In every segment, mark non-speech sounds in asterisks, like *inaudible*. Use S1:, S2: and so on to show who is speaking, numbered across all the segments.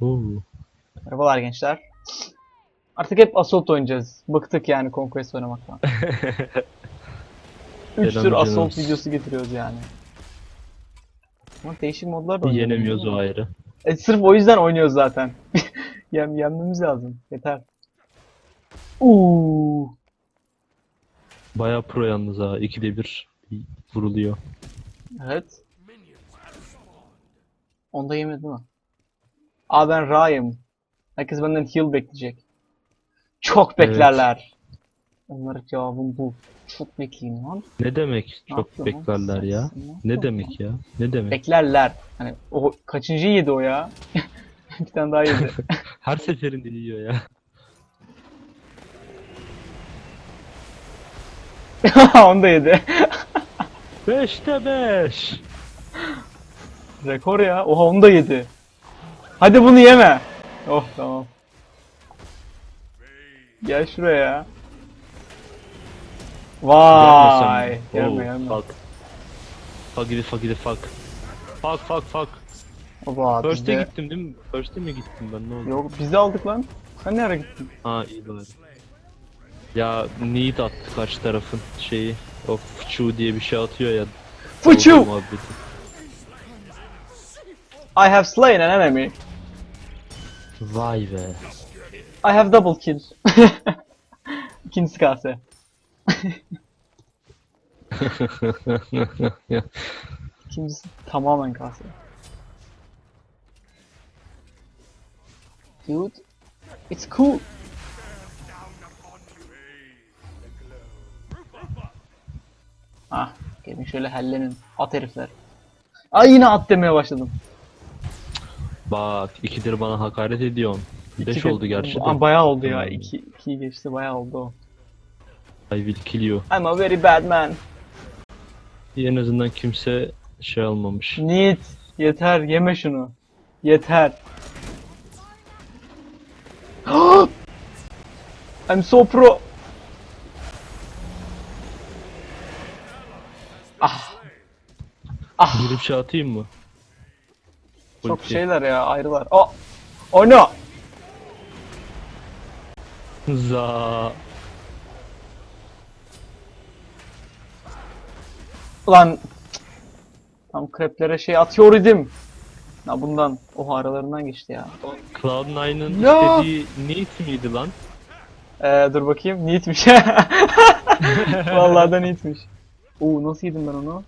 S1: Oo.
S2: Merhabalar gençler. Artık hep Assault oynayacağız. Bıktık yani Conquest oynamaktan. *laughs* 3
S1: Selam
S2: tür
S1: canım.
S2: Assault videosu getiriyoruz yani. Ama değişik modlar da oynuyoruz.
S1: Yenemiyoruz o ayrı.
S2: E, sırf o yüzden oynuyoruz zaten. *laughs* Yem, yenmemiz lazım. Yeter. Uuu.
S1: Baya pro yalnız ha. İkide bir vuruluyor.
S2: Evet. Onda yemedi mi? Aa ben Ra'yım. Herkes benden heal bekleyecek. Çok
S1: Evet.
S2: beklerler. Onların cevabım bu. Çok bekleyin lan.
S1: Ne demek
S2: Ne
S1: çok
S2: yapıyorsun lan?
S1: beklerler ya? Ne
S2: yapıyorsun
S1: demek ya? Ne demek?
S2: Beklerler. Hani o kaçıncı yedi o ya? *laughs* Bir tane daha yedi. *laughs*
S1: Her seferinde yiyor ya. *laughs*
S2: Onu da yedi.
S1: 5'te 5.
S2: Rekor ya. Oha onu da yedi. Hadi bunu yeme. Oh tamam. Gel şuraya. Vay. Gelme gelme.
S1: Fuck. Fuckity fuckity fuck. Fuck fuck fuck.
S2: Oba
S1: First'e
S2: bizde...
S1: gittim değil mi? First'e mi gittim ben ne oldu?
S2: Yok biz de aldık lan. Sen nereye gittin?
S1: Ha iyi bari. Ya need attı karşı tarafın şeyi. O fıçu diye bir şey atıyor ya.
S2: Fıçu! I have slain an enemy.
S1: Vay be.
S2: I have double kill. *laughs* İkincisi kase. *laughs* İkincisi tamamen kase. Dude, it's cool. Ah, gelin şöyle hellenin. At herifler. Ay yine at demeye başladım.
S1: Bak ikidir bana hakaret ediyorsun. 5
S2: İki-
S1: oldu gerçi de.
S2: Aa, bayağı oldu ya.
S1: Hmm.
S2: 2 2 geçti bayağı oldu o.
S1: I will kill you.
S2: I'm a very bad man.
S1: En azından kimse şey almamış.
S2: Nit. Yeter yeme şunu. Yeter. *gasps* I'm so pro. Ah. Ah.
S1: Girip şey atayım mı?
S2: Çok
S1: Ulti.
S2: şeyler ya ayrılar. Oh. Oh no.
S1: Za.
S2: Ulan. Tam kreplere şey atıyor idim. Ya bundan. Oha aralarından geçti ya.
S1: Cloud9'ın
S2: No.
S1: istediği Neat miydi lan?
S2: Ee, dur bakayım. Neatmiş. *laughs* Vallahi da neatmiş. Oo nasıl yedim ben onu?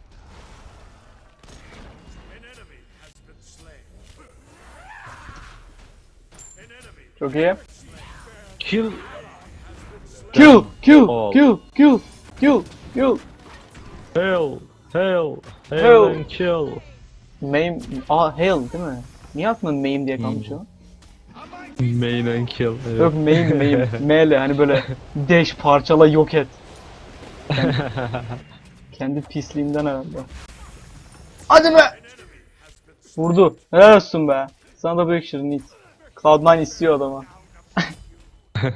S2: Çok iyi.
S1: Kill.
S2: Kill, kill, kill, kill, kill, kill.
S1: Hail. Hail. Hail
S2: Hail.
S1: and kill.
S2: Maim, aa hail değil mi? Niye aklımda maim diye kalmış
S1: Hmm.
S2: o?
S1: Main and kill. Evet.
S2: Yok maim, maim. *laughs* M'le hani böyle deş parçala yok et. Kendi, *laughs* kendi pisliğinden herhalde. Hadi be! Vurdu. Helal olsun be. Sana da büyük şirin Neat. Cloud9 istiyor adama. *laughs*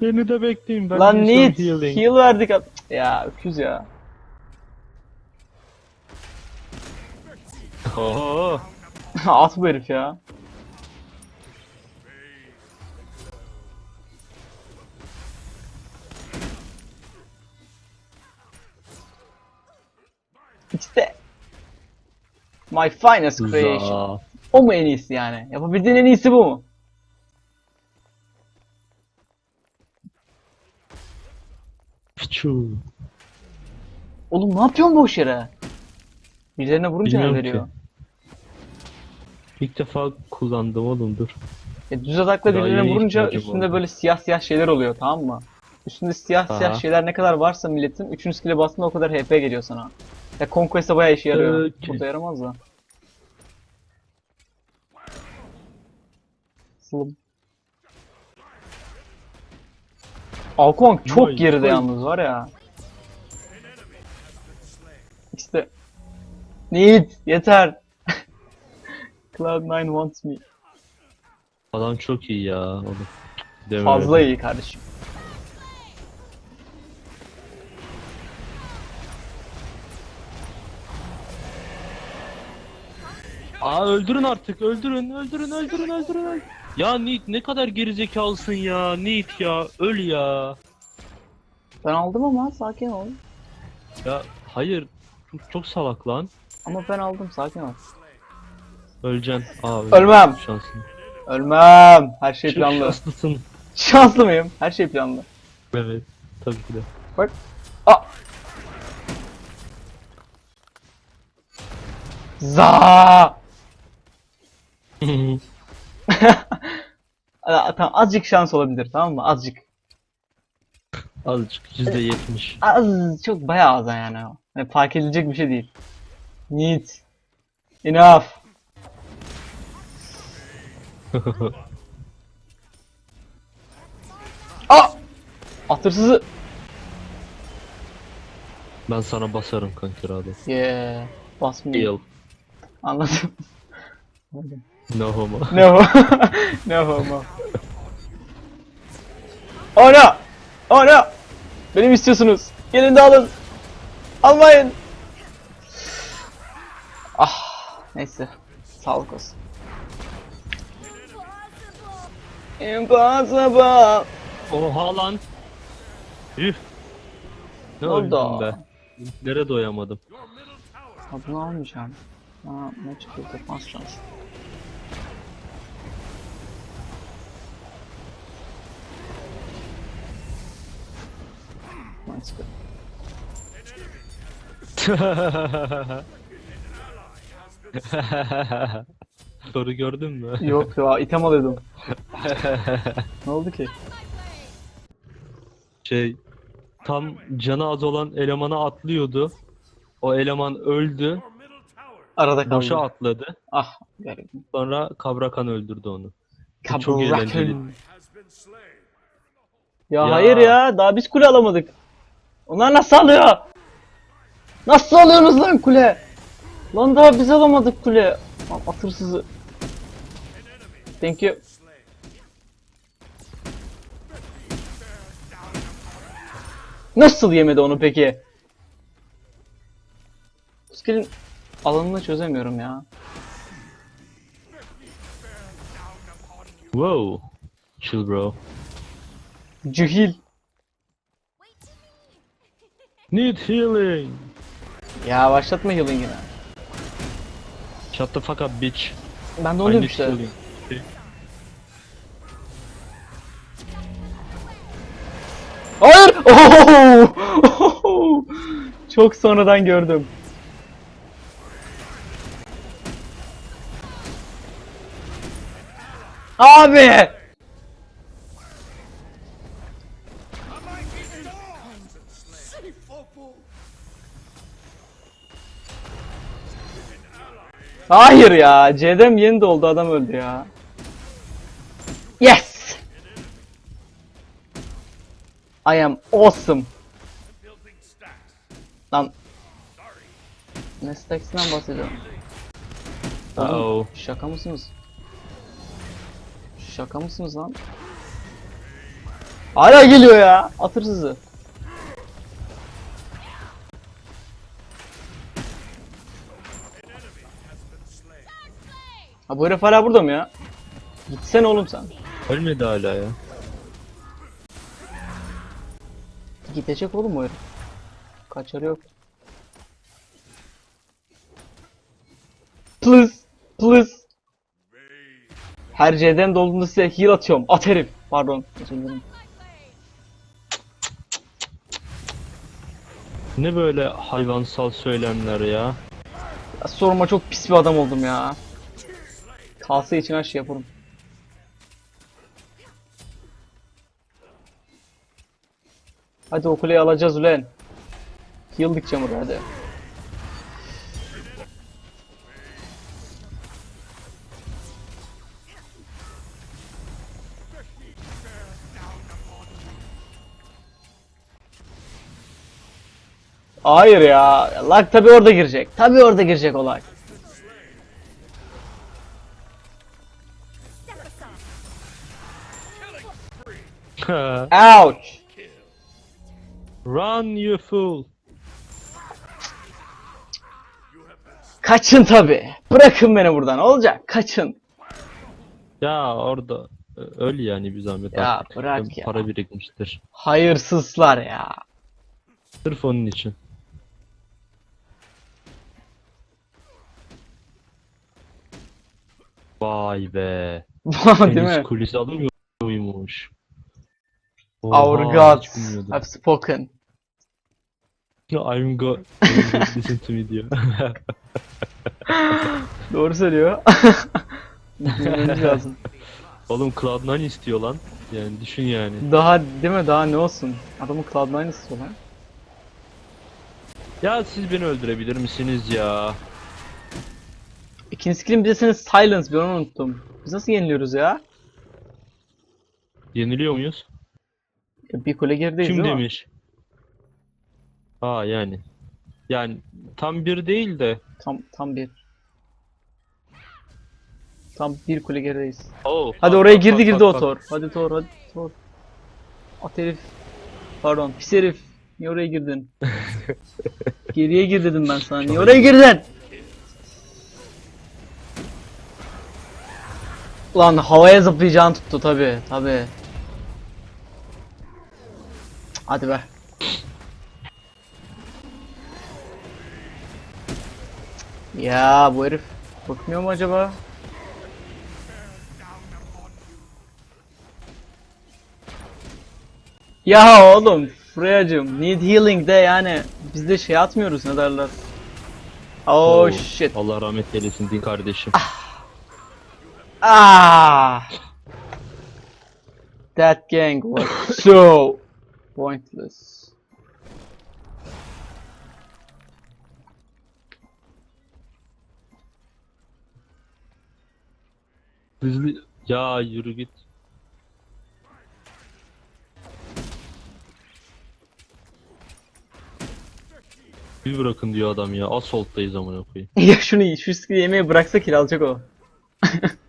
S1: Beni de bekleyin ben
S2: Lan
S1: healing.
S2: heal verdik. at- Ya öküz ya.
S1: Oho. *laughs*
S2: At bu herif ya. İşte. My finest creation. O mu en iyisi yani? Yapabildiğin en iyisi bu mu?
S1: Fıçu.
S2: Oğlum ne yapıyorsun boş yere? Birilerine vurunca ne
S1: Bilmiyorum ki.
S2: veriyor?
S1: İlk defa kullandım oğlum dur.
S2: E, düz atakla
S1: Daha
S2: birilerine
S1: yeni
S2: vurunca
S1: ihtiyacım
S2: üstünde
S1: oldu.
S2: böyle siyah siyah şeyler oluyor tamam mı? Üstünde siyah siyah
S1: Aha.
S2: şeyler ne kadar varsa milletin 3. skill'e bastığında o kadar HP geliyor sana. Ya Conquest'e bayağı işe yarıyor.
S1: Okey.
S2: Burada yaramaz da. Slım. Alkong çok
S1: Vay,
S2: geride yalnız var ya. İşte. Need yeter. *laughs* Cloud9 wants me.
S1: Adam çok iyi ya oğlum.
S2: Fazla iyi kardeşim.
S1: Aa öldürün artık öldürün öldürün öldürün öldürün. öldürün. Ya Nit ne kadar gerizekalısın ya Nit ya öl ya.
S2: Ben aldım ama sakin ol.
S1: Ya hayır çok, çok salak lan.
S2: Ama ben aldım sakin ol.
S1: Öleceksin. Aa.
S2: Ölmem.
S1: Şansın.
S2: Ölmem. Her şey
S1: Çok
S2: planlı.
S1: şanslısın.
S2: Şanslı mıyım? Her şey planlı.
S1: Evet tabii ki de.
S2: Bak. Aa. Za. *laughs* Tamam azıcık şans olabilir tamam mı? Azıcık.
S1: Azıcık yüzde yetmiş.
S2: Az çok bayağı az yani. Yani fark edilecek bir şey değil. Need. Enough. *laughs* Aa! Atırsızı.
S1: ben sana basarım kanka abi.
S2: Yeah. Basmıyor. Anladım. *laughs*
S1: No homo. *laughs*
S2: No. no homo. Oh no! Oh no! Beni mi istiyorsunuz? Gelin de alın. Almayın. Ah, neyse. Sağlık olsun. Impossible.
S1: Oha lan. Üf. Ne
S2: oldu?
S1: be. Nereye doyamadım.
S2: Bunu almayacağım. Aa, ne çıkıyor? Defans şansı. Good.
S1: Soru gördün mü?
S2: Yok ya item alıyordum. Ne oldu ki?
S1: Şey tam canı az olan elemana atlıyordu. O eleman öldü.
S2: Arada kaldı.
S1: Boşa atladı.
S2: Ah garibim.
S1: Sonra Kabrakan öldürdü onu. çok eğlenceli.
S2: Ya,
S1: Ya.
S2: hayır ya daha biz kule alamadık. Onlar nasıl alıyor? Nasıl alıyorsunuz lan kule? Lan daha biz alamadık kule. Lan atırsızı. Thank you. Nasıl yemedi onu peki? Skill'in alanını çözemiyorum ya.
S1: Wow. Chill bro.
S2: Cühil.
S1: Need healing.
S2: Ya başlatma healing'ini.
S1: Shut the fuck up bitch.
S2: Ben de onu işte.
S1: healing.
S2: Hayır! Oho! Çok sonradan gördüm. Abi! Hayır ya. Cedem yeni doldu adam öldü ya. Yes! I am awesome. Lan. Ne stacks'den bahsediyorum?
S1: Uh oh.
S2: Şaka mısınız? Şaka mısınız lan? Hala geliyor ya. Atırsızı. Bu herif hala burada mı ya? Gitsene oğlum sen.
S1: Ölmedi hala ya.
S2: Gidecek oğlum o herif. Kaçarı yok. Please. Please. Her C'den dolduğunda size heal atıyorum. At herif. Pardon.
S1: Ne böyle hayvansal söylemler ya?
S2: Ya sorma çok pis bir adam oldum ya. Kalsa için her şey yaparım. Hadi o kuleyi alacağız ulan. Yıldık çamur hadi. Hayır ya. Lak tabi orada girecek. Tabi orada girecek olay. *laughs* Ouch.
S1: Run you fool.
S2: Kaçın tabi. Bırakın beni buradan olacak. Kaçın.
S1: Ya orada e, öl yani bir zahmet
S2: Ya
S1: artık.
S2: bırak
S1: Hem
S2: ya.
S1: Para birikmiştir.
S2: Hayırsızlar ya.
S1: Sırf onun için. Vay be. *laughs*
S2: Değil
S1: Henüz
S2: mi?
S1: alınmıyor muymuş?
S2: Our
S1: Oha, hiç
S2: gods
S1: bilmiyordum.
S2: have spoken.
S1: I'm go *laughs* listen to me diyor. *laughs*
S2: Doğru söylüyor. *laughs* Dinlememiz lazım.
S1: Oğlum Cloud9 istiyor lan. Yani düşün yani.
S2: Daha değil mi? Daha ne olsun? Adamın Cloud9 istiyor lan.
S1: Ya siz beni öldürebilir misiniz ya?
S2: İkinci skill'in bir de senin silence. Ben onu unuttum. Biz nasıl yeniliyoruz ya?
S1: Yeniliyor muyuz?
S2: Bir kule gerideyiz
S1: Kim
S2: değil mi?
S1: demiş? Aa yani. Yani tam bir değil de.
S2: Tam, tam bir. Tam bir kule gerideyiz.
S1: Oo,
S2: Hadi
S1: bak,
S2: oraya
S1: bak,
S2: girdi
S1: bak,
S2: girdi
S1: bak,
S2: o
S1: bak.
S2: Thor. Hadi Thor hadi Thor. At herif. Pardon pis herif. Niye oraya girdin? *laughs* Geriye gir dedim ben sana. Niye oraya girdin? Lan havaya zıplayacağını tuttu tabi tabi. Hadi be. Ya bu herif korkmuyor mu acaba? Ya oğlum Freyra'cığım need healing de yani biz de şey atmıyoruz ne derler. Oh
S1: Oo,
S2: shit.
S1: Allah rahmet eylesin din kardeşim.
S2: Ah. That gang was so pointless.
S1: Hızlı... Ya yürü git. Bir bırakın diyor adam ya. Assault'tayız amına koyayım. *laughs*
S2: ya şunu şu skill yemeği bıraksa kill alacak o. *laughs*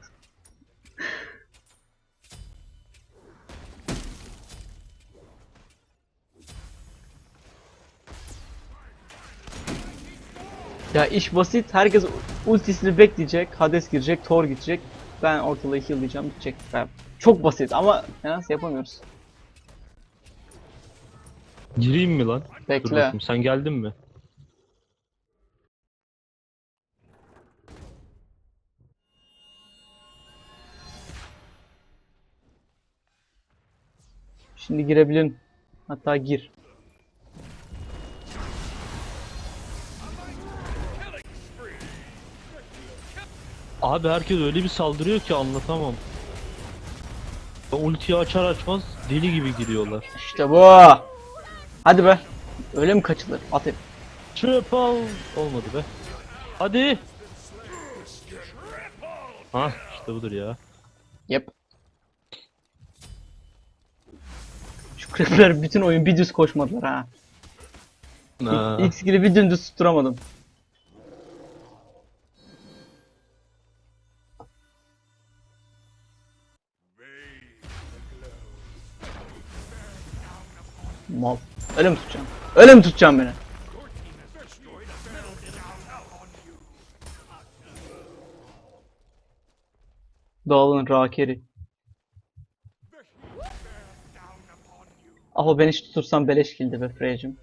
S2: ya iş basit. Herkes ultisini bekleyecek. Hades girecek, Thor gidecek. Ben ortalığı heal'layacağım, bitecek. Ben çok basit ama nasıl yapamıyoruz.
S1: Gireyim mi lan? Dur
S2: Bekle.
S1: bakayım. Sen geldin mi?
S2: Şimdi girebilin. Hatta gir.
S1: Abi herkes öyle bir saldırıyor ki anlatamam. Ultiyi açar açmaz deli gibi giriyorlar.
S2: İşte bu. Hadi be. Öyle mi kaçılır? Atayım.
S1: Triple olmadı be. Hadi. Ha işte budur ya.
S2: Yep. Şu krepler bütün oyun bir düz koşmadılar ha.
S1: Ha. *laughs*
S2: İlk skill'i bir dümdüz tutturamadım. Mal. Öyle mi tutacağım? Öyle mi tutacağım beni? Dağılın rakeri. Ama ben hiç tutursam beleş kildi be Frey'cim.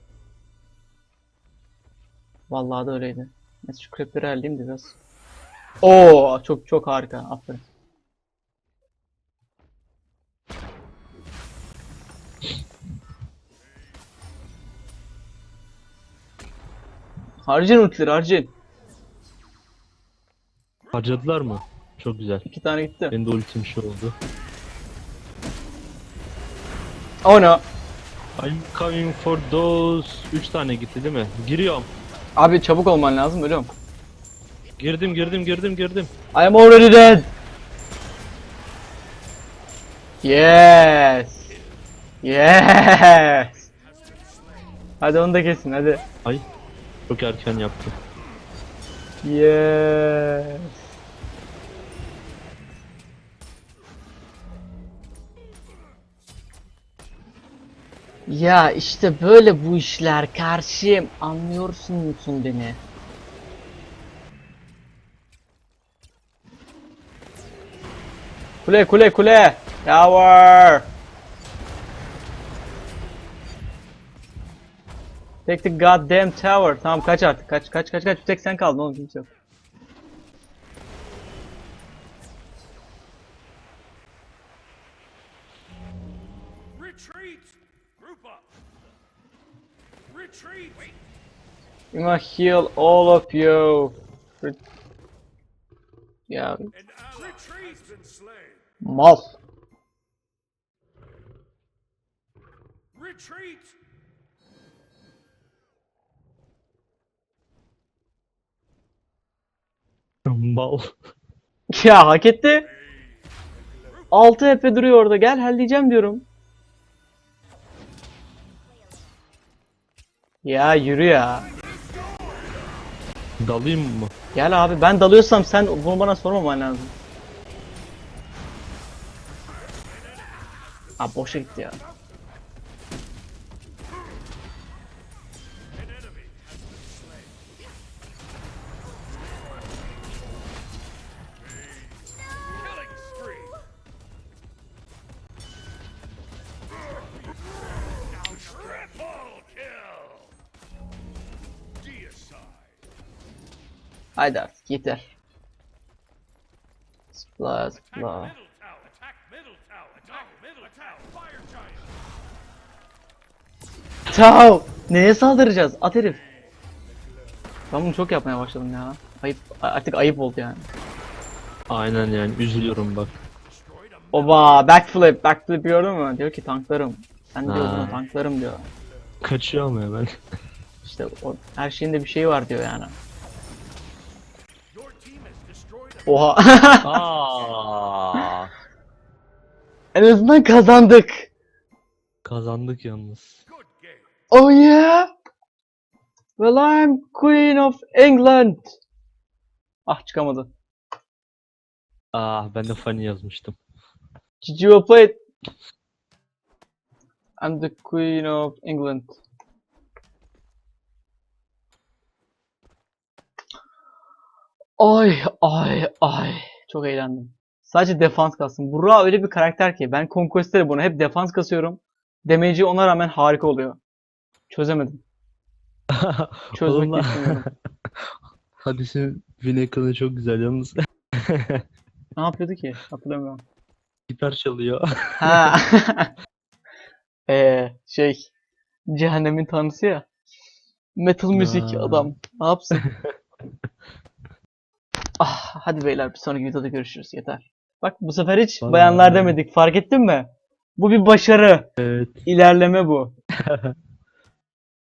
S2: Vallahi da öyleydi. Neyse şu krepleri halledeyim de biraz. Oo çok çok harika. Aferin. Harcın ultileri harcın.
S1: Harcadılar mı? Çok güzel.
S2: İki tane gitti.
S1: Benim de ultim şey oldu.
S2: Oh no.
S1: I'm coming for those. 3 tane gitti değil mi? Giriyorum.
S2: Abi çabuk olman lazım ölüyorum.
S1: Girdim girdim girdim girdim.
S2: I am already dead. Yes. Yes. Hadi onu da kesin hadi.
S1: Ay. Çok erken yaptı.
S2: Yes. Ya işte böyle bu işler karşıyım. Anlıyorsun musun beni? Kule kule kule. Tower. Take the goddamn tower. Tamam kaç artık. Kaç kaç kaç kaç. Bir tek sen kaldın oğlum kimse yok.
S3: Retreat! Group up! Retreat!
S2: I'm gonna heal all of you. Re-
S3: slain.
S2: mal.
S3: Retreat!
S1: Bal.
S2: Ya hak etti. 6 HP duruyor orada. Gel helleyeceğim diyorum. Ya yürü ya.
S1: Dalayım mı?
S2: Gel abi ben dalıyorsam sen bunu bana sormaman lazım. Ha boşa gitti ya. Haydi artık yeter. Zıpla zıpla. Ciao. Neye saldıracağız? At herif. Ben bunu çok yapmaya başladım ya. Ayıp artık ayıp oldu yani.
S1: Aynen yani üzülüyorum bak.
S2: Oba backflip backflip gördün mü? Diyor ki tanklarım. Ben diyor bunu tanklarım diyor.
S1: Kaçıyor ama hemen.
S2: İşte o, her şeyin de bir şeyi var diyor yani. Oha.
S1: Aa.
S2: en azından kazandık.
S1: Kazandık yalnız.
S2: Oh yeah. Well I'm Queen of England. Ah çıkamadı.
S1: Ah ben de funny yazmıştım.
S2: Did you play it? I'm the Queen of England. Ay ay ay. Çok eğlendim. Sadece defans kastım. Burak öyle bir karakter ki ben Conquest'te bunu hep defans kasıyorum. Damage'i ona rağmen harika oluyor. Çözemedim. *laughs* Çözmek
S1: Oğlum
S2: istemiyorum. *laughs*
S1: Hadi senin win ekranı çok güzel yalnız. *laughs*
S2: Ne yapıyordu ki? Hatırlamıyorum.
S1: Gitar çalıyor.
S2: Ha. Eee şey cehennemin tanrısı ya. Metal müzik adam. Ne yapsın? Ah hadi beyler bir sonraki videoda görüşürüz yeter. Bak bu sefer hiç bayanlar demedik fark ettin mi? Bu bir başarı.
S1: evet.
S2: İlerleme bu. *laughs*